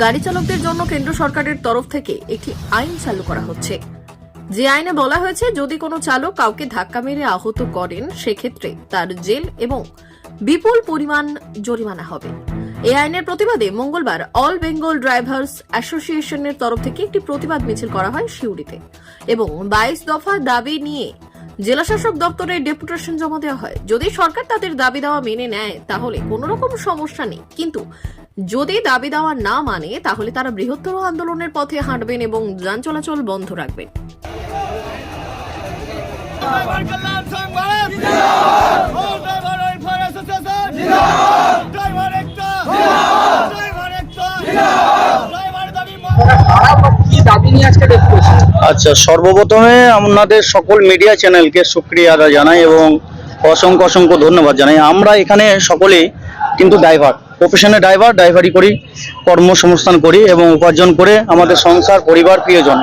গাড়ি চালকদের জন্য কেন্দ্র সরকারের তরফ থেকে একটি আইন চালু করা হচ্ছে। যে আইনে বলা হয়েছে, যদি কোনো চালক কাউকে ধাক্কা মেরে আহত করেন, সেক্ষেত্রে তার জেল এবং বিপুল পরিমাণ জরিমানা হবে। এই আইনের প্রতিবাদে মঙ্গলবার অল বেঙ্গল ড্রাইভার্স অ্যাসোসিয়েশনের তরফ থেকে একটি প্রতিবাদ মিছিল করা হয় সিউড়িতে এবং বাইশ দফা দাবি নিয়ে জেলাশাসক দপ্তরে ডেপুটেশন জমা দেওয়া হয়। যদি সরকার তাদের দাবি দেওয়া মেনে নেয়, তাহলে কোনো রকম সমস্যা নেই। কিন্তু যদি দাবি দেওয়া না মানে তাহলে তারা বৃহত্তর আন্দোলনের পথে হাঁটবেন এবং যান চলাচল বন্ধ রাখবেন। আচ্ছা সর্বপ্রথমে আপনাদের সকল মিডিয়া চ্যানেলকে সুক্রিয়া জানাই এবং অসংখ্য অসংখ্য ধন্যবাদ জানাই। আমরা এখানে সকলেই কিন্তু ড্রাইভার প্রফেশনে ড্রাইভার, ড্রাইভারি করি, কর্মসংস্থান করি এবং উপার্জন করে আমাদের সংসার, পরিবার, প্রিয়জন।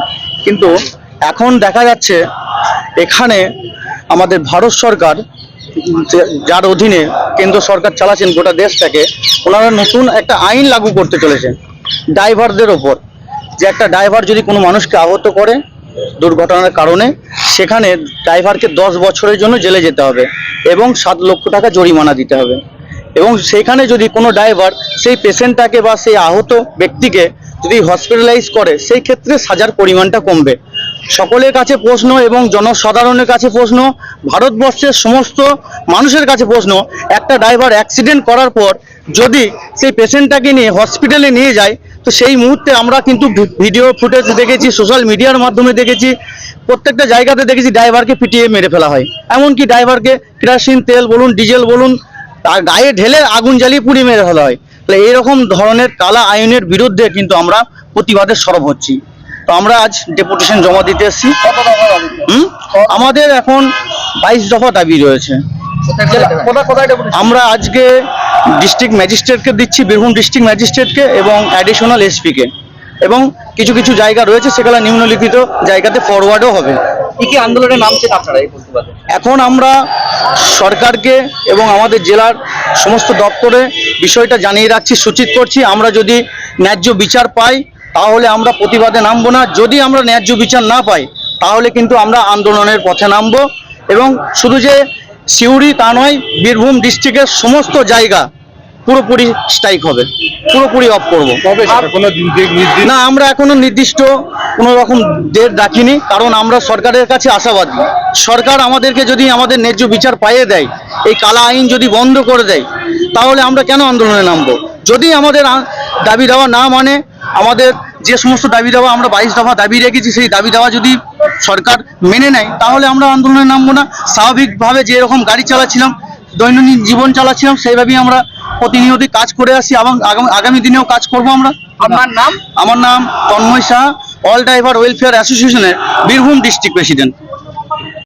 কিন্তু এখন দেখা যাচ্ছে এখানে আমাদের ভারত সরকার যার অধীনে কেন্দ্র সরকার চালাচ্ছেন গোটা দেশটাকে, ওনারা নতুন একটা আইন লাগু করতে চলেছেন ড্রাইভারদের ওপর। যে একটা ড্রাইভার যদি কোনো মানুষকে আহত করে দুর্ঘটনার কারণে, সেখানে ড্রাইভারকে দশ বছরের জন্য জেলে যেতে হবে এবং সাত লক্ষ টাকা জরিমানা দিতে হবে। এবং সেখানে যদি কোনো ড্রাইভার সেই পেশেন্টটাকে বা সেই আহত ব্যক্তিকে যদি হসপিটালাইজ করে, সেই ক্ষেত্রে সাজার পরিমাণটা কমবে। সকলের কাছে প্রশ্ন এবং জনসাধারণের কাছে প্রশ্ন, ভারতবর্ষের সমস্ত মানুষের কাছে প্রশ্ন, একটা ড্রাইভার অ্যাক্সিডেন্ট করার পর যদি সেই পেশেন্টটাকে নিয়ে হসপিটালে নিয়ে যায়, তো সেই মুহূর্তে আমরা কিন্তু ভিডিও ফুটেজ দেখেছি সোশ্যাল মিডিয়ার মাধ্যমে দেখেছি, প্রত্যেকটা জায়গাতে দেখেছি ড্রাইভারকে পিটিয়ে মেরে ফেলা হয়। এমনকি ড্রাইভারকে কেরাসিন তেল বলুন, ডিজেল বলুন তার গায়ে ঢেলে আগুন জ্বালিয়ে পুড়িয়ে মেরে ফেলা হয়। তাহলে এইরকম ধরনের কালা আইনের বিরুদ্ধে কিন্তু আমরা প্রতিবাদে সরব হচ্ছি। তো আমরা আজ ডেপুটেশন জমা দিতে এসেছি? আমাদের এখন বাইশ দফা দাবি রয়েছে। আমরা আজকে ডিস্ট্রিক্ট ম্যাজিস্ট্রেটকে দিচ্ছি, বীরভূম ডিস্ট্রিক্ট ম্যাজিস্ট্রেটকে এবং অ্যাডিশনাল এসপিকে এবং কিছু কিছু জায়গা রয়েছে, সেগুলো নিম্নলিখিত জায়গাতে ফরওয়ার্ডও হবে। কি কি আন্দোলনে নামছেন আপনারা এখন আমরা সরকারকে এবং আমাদের জেলার সমস্ত দপ্তরে বিষয়টা জানিয়ে রাখছি, সূচিত করছি। আমরা যদি ন্যায্য বিচার পাই, তাহলে আমরা প্রতিবাদে নামবো না। যদি আমরা ন্যায্য বিচার না পাই, তাহলে কিন্তু আমরা আন্দোলনের পথে নামবো। এবং শুধু যে সিউড়ি তা নয়, বীরভূম ডিস্ট্রিক্টের সমস্ত জায়গা পুরোপুরি স্ট্রাইক হবে পুরোপুরি অফ করব। কবে সেটা? কোনো না আমরা এখনও নির্দিষ্ট কোনো রকম ডেট রাখিনি কারণ আমরা সরকারের কাছে আশাবাদী। সরকার আমাদেরকে যদি আমাদের ন্যায্য বিচার পাইয়ে দেয় এই কালা আইন যদি বন্ধ করে দেয় তাহলে আমরা কেন আন্দোলনে নামবো? যদি আমাদের দাবি দেওয়া না মানে আমাদের যে সমস্ত দাবি দেওয়া আমরা বাইশ দফা দাবি রেখেছি সেই দাবি দেওয়া যদি সরকার মেনে নেয় তাহলে আমরা আন্দোলনে নামবো না। স্বাভাবিকভাবে যে এরকম গাড়ি চালাচ্ছিলাম দৈনন্দিন জীবন চালাচ্ছিলাম সেইভাবেই আমরা প্রতিনিয়ত কাজ করে আসি এবং আগামী আগামী দিনেও কাজ করব আমরা। আপনার নাম? আমার নাম Tanmoy Shah all driver welfare অ্যাসোসিয়েশনের বীরভূম ডিস্ট্রিক্ট প্রেসিডেন্ট